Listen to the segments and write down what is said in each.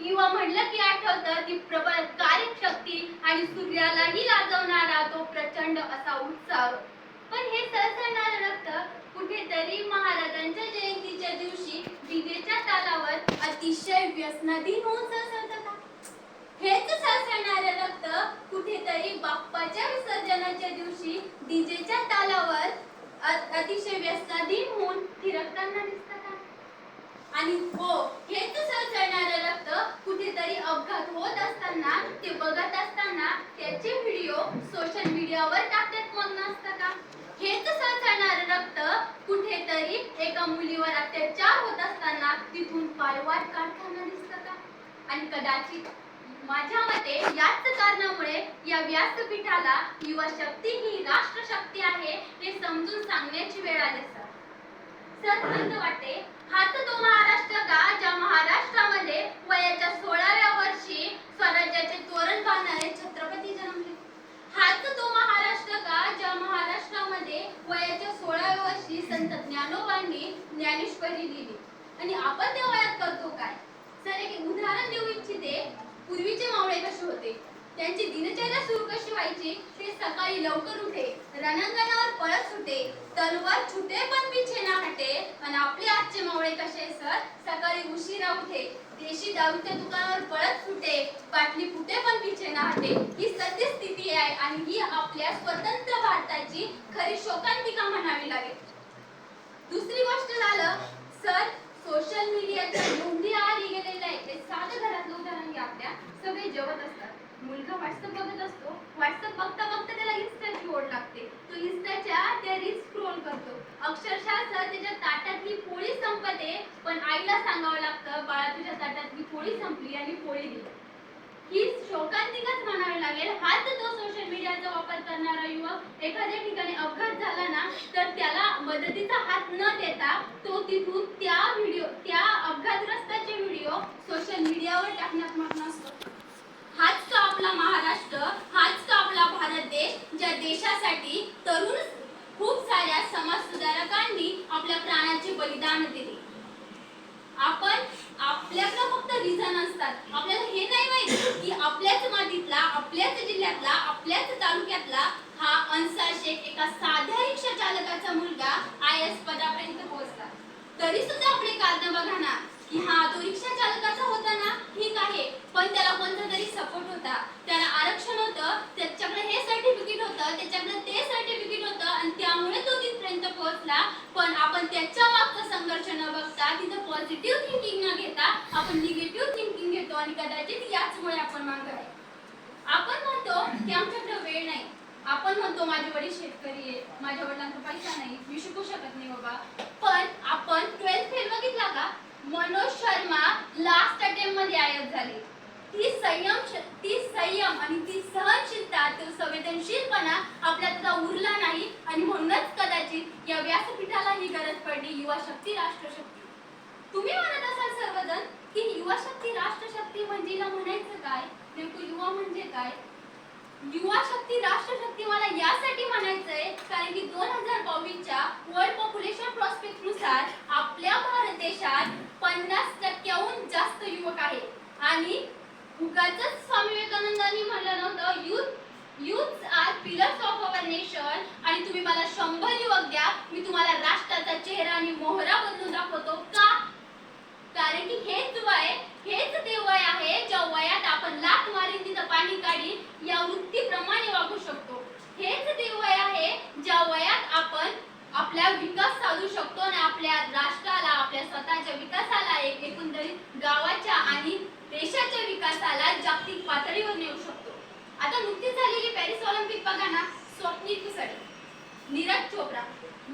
युवा म्हणलं की आठवतं ती प्रबळ कार्यशक्ती आणि सूर्यालाही लाजवणारा तो प्रचंड असा उत्साह. पण हे सरसरणार रक्त कुठेतरी महाराजांच्या जयंतीच्या दिवशी विजेच्या तालावर अतिशय व्यसनाधीन होऊन सरसरत होता हेच सळसळणारे रक्त कुठेतरी बाप्पाच्या विसर्जनाच्या दिवशी डीजेच्या तालावर अतिशय व्यसनाधीन होऊन थिरकताना दिसतात आणि हो हेच सळसळणारे रक्त कुठेतरी अपघात होत असताना ते बघत असताना त्याचे व्हिडिओ सोशल मीडियावर टाकतात मग नसतं का? हेच सळसळणारे रक्त कुठेतरी एका मुलीवर अत्याचार होत असताना तिथून पायवाट काढताना दिसतं का? आणि कदाचित माझ्या मते याच कारणामुळे या व्यासपीठाला युवा शक्ती ही राष्ट्रशक्ती आहे हे समजून सांगण्याची वेळ आली सर. सर वाटते हाच तो महाराष्ट्र का? ज्या महाराष्ट्रामध्ये वयाच्या सोळाव्या वर्षी स्वराज्याचे तोरण बांधणारे छत्रपती जन्मले. हाच तो महाराष्ट्र का? ज्या महाराष्ट्रामध्ये वयाच्या सोळाव्या वर्षी संत ज्ञानोबांनी ज्ञानेश्वरी लिहिली. आणि आपण त्या वयात करतो काय? सर एक उदाहरण देऊ इच्छिते. पूर्वीचे मावळे कसे होते? त्यांची दिनचर्या सुरू कशी व्हायची? ते सकाळी लवकर उठे रणांगणावर पळत सुटे तलवार छुटे पण पिछे आपले आजचे मावळे कसे सर? सकाळी उशिरा उठे. देशी दारूच्या दुकानावर पळत फुटे बाटली फुटे पण पिछे ना हटे. ही सद्य स्थिती आहे आणि ही आपल्या स्वतंत्र भारताची खरी शोकांतिका म्हणावी लागेल. दुसरी गोष्ट झालं सर सोशल मीडियाच्या एवढी आली गेलेलं आहे. ते साधं घरातलं उदाहरण घ्या आपल्या. सगळे जेवत असतात. मुलगा व्हॉट्सअप बघत असतो. व्हॉट्सअप बघता बघता त्याला इन्स्टाची ओढ लागते तो इन्स्टाच्या त्या रील्स स्क्रोल करतो अक्षरशः सर त्याच्या ताटातली पोळी संपते पण आईला सांगावं लागतं बाळा तुझ्या ताटातली पोळी संपली आणि पोळी दिली. ही शोकांतिकच म्हणावी लागेल. हाच तो सोशल मीडियाचा वापर करणारा युवक एखाद्या ठिकाणी अपघात झाला ना तर त्याला मदतीचा हात न देता तो तिथून त्या व्हिडिओ त्या अपघातग्रस्ताचे व्हिडिओ सोशल मीडियावर टाकण्यात मग्न असतो हाच तो आपला महाराष्ट्र हाच तो आपला भारत देश ज्या देशासाठी तरुण खूप साऱ्या समाज सुधारकांनी आपल्या प्राणाचे बलिदान दिले आपण आपल्याकडे फक्त रिझन असतात आपल्याला हे नाही माहीत की आपल्याच मातीतला आपल्याच जिल्ह्यातला आपल्याच तालुक्यातला हा अन्सार शेख एका साध्या रिक्षा चालकाचा मुलगा आय एस पदापर्यंत पोहोचला. तरी सुद्धा आपले कारण बघा ना की हा तो रिक्षा चालकाचा होता ना ठीक आहे पण त्याला कोणता तरी सपोर्ट होता. त्याला आरक्षण होतं त्याच्याकडे हे सर्टिफिकेट होतं त्याच्याकडे ते सर्टिफिकेट होतं आणि त्यामुळे तो तिथपर्यंत पण आपण त्याच्या मागचा संघर्ष न बघता तिथं पॉझिटिव्ह थिंकिंग न घेता आपण निगेटिव्ह थिंकिंग घेतो आणि कदाचित याचमुळे आपण मागं आहे आपण म्हणतो की आमच्याकडे वेळ नाही. आपण म्हणतो माझे वडील शेतकरी आहे माझ्या वडिलांचा पैसा नाही मी शिकू शकत नाही बाबा. पण आपण ट्वेल्थ फेल बघितला का? मनोज शर्मा लास्ट अटेम्प्टमध्ये आयत झाले. ती संयम ती संयम आणि ती सहनशीलता तो संवेदनशीलपणा आपल्या आता उरला नाही आणि म्हणूनच कदाचित या व्यासपीठाला ही गरज पडली युवा शक्ती राष्ट्रशक्ती. तुम्ही म्हणत असाल सर्वजण की युवा शक्ती राष्ट्रशक्ती म्हणजे म्हणायचं काय? नेमकं युवा म्हणजे काय? युवा शक्ती राष्ट्रशक्ती मला यासाठी म्हणायचंय कारण की दोन हजार बावीसच्या वर्ल्ड पॉप्युलेशन प्रॉस्पेक्टनुसार आपल्या भारत देशात पन्नास टक्क्याहून जास्त युवक आहेत आणि उगाच स्वामी विवेकानंदांनी म्हणलं नव्हतं youth youth are pillars of our nation आणि तुम्ही मला शंभर युवक द्या मी तुम्हाला राष्ट्राचा चेहरा आणि मोहरा बदलून दाखवतो. का? कारण की हेच वय हेच ते वय आहे ज्या वयात आपण लाट मारीन तिथं पाणी काढीन या वृत्तीप्रमाणे वागू शकतो. हेच ते वय आहे ज्या वयात आपण आपला विकास साधू शकतो आणि आपल्या राष्ट्राला आपल्या स्वतःच्या विकासाला एक एकंदरीत गावाच्या आणि देशाच्या विकासाला बघा ना स्वप्नील कुसळे नीरज चोप्रा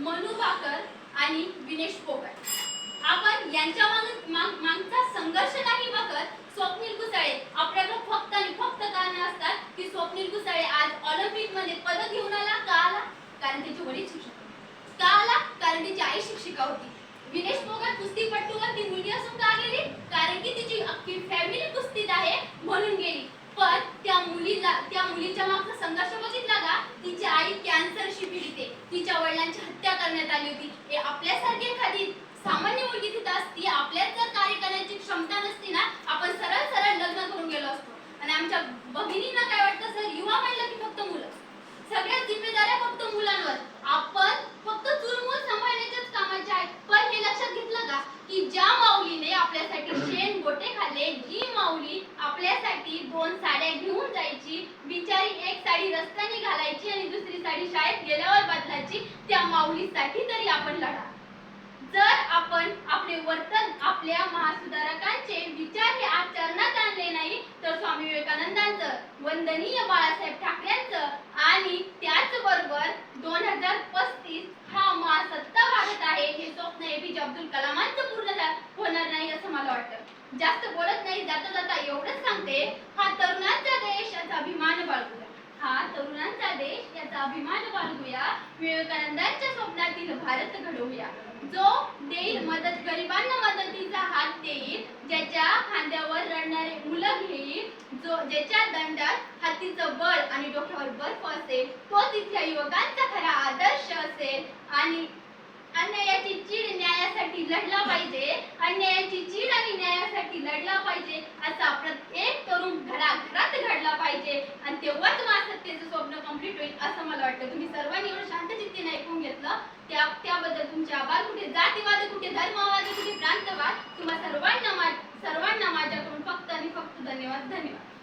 मनु भाकर आणि विनेश पोकट आपण यांच्या माग मागचा संघर्ष नाही बघत. स्वप्नील कुसळे आपल्याकडे फक्त आणि फक्त कारण असतात की स्वप्नील कुसळे आज ऑलिम्पिकमध्ये पदक घेऊन आला. का आला? कारण त्याचे वडील शिक्षक होते. का आला? कारण त्याची आई शिक्षिका होती. विनेश फोगट कुस्तीपट्टूवर ती मुलगी असून का गेली? कारण की तिची अख्खी फॅमिली कुस्तीत आहे म्हणून गेली. पण त्या मुलीला त्या मुलीच्या मागचा संघर्ष बघ आली होती हे आपल्यासारखी एखादी सामान्य मुलगी तिथं असती आपल्यात जर कार्य करण्याची क्षमता नसती ना आपण सरळ सरळ लग्न करून गेलो असतो. आणि आमच्या भगिनींना काय वाटतं सर युवा म्हणलं की फक्त मुलं? सगळ्यात जिम्मेदार साडी रस्त्याने घालायची आणि दुसरी साडी शाळेत गेल्यावर बदलायची त्या माऊलीसाठी तरी आपण लढा. जर आपण आपले वर्तन आपल्या महासुधारकांचे विचार हे आचरणात आणले नाही तर स्वामी विवेकानंदांचं वंदनीय बाळासाहेब ठाकरेंचं आणि त्याचबरोबर दोन हजार पस्तीस हा महासत्ता भारत आहे हे स्वप्न एपीजे अब्दुल कलामांचं पूर्ण होणार नाही असं मला वाटतं. जास्त बोलत नाही जाता जाता एवढंच सांगते हा तरुणांचा देश याचा अभिमान बाळगूया. हा तरुणांचा देश याचा अभिमान बाळगूया. विवेकानंदांच्या स्वप्नातील भारत घडवूया. जो देईल मदत गरिबांना मदतीचा हात देईल ज्याच्या खांद्यावर रडणारे मुलं घेईल जो ज्याच्या दंडात हातीचं बळ आणि डोक्यावर बर्फ असेल तो तिथल्या युवकांचा खरा आदर्श असेल. आणि अन्यायाची चीड न्यायासाठी लढला पाहिजे अन्यायाची चीड आणि न्यायासाठी लढला पाहिजे असा प्रत्येक तरुण घराघरात घडला पाहिजे. आणि तेव्हाच सत्तेचं स्वप्न कंप्लीट होईल असं मला वाटतं. तुम्ही सर्वांनी एवढं शांत चित्तीने ऐकून घेतलं. त्या त्याबद्दल तुमचे आभार. कुठे जातीवाद कुठे धर्मवाद कुठे प्रांतवाद तुम्हा सर्वांना सर्वांना माझ्याकडून फक्त आणि फक्त धन्यवाद. धन्यवाद.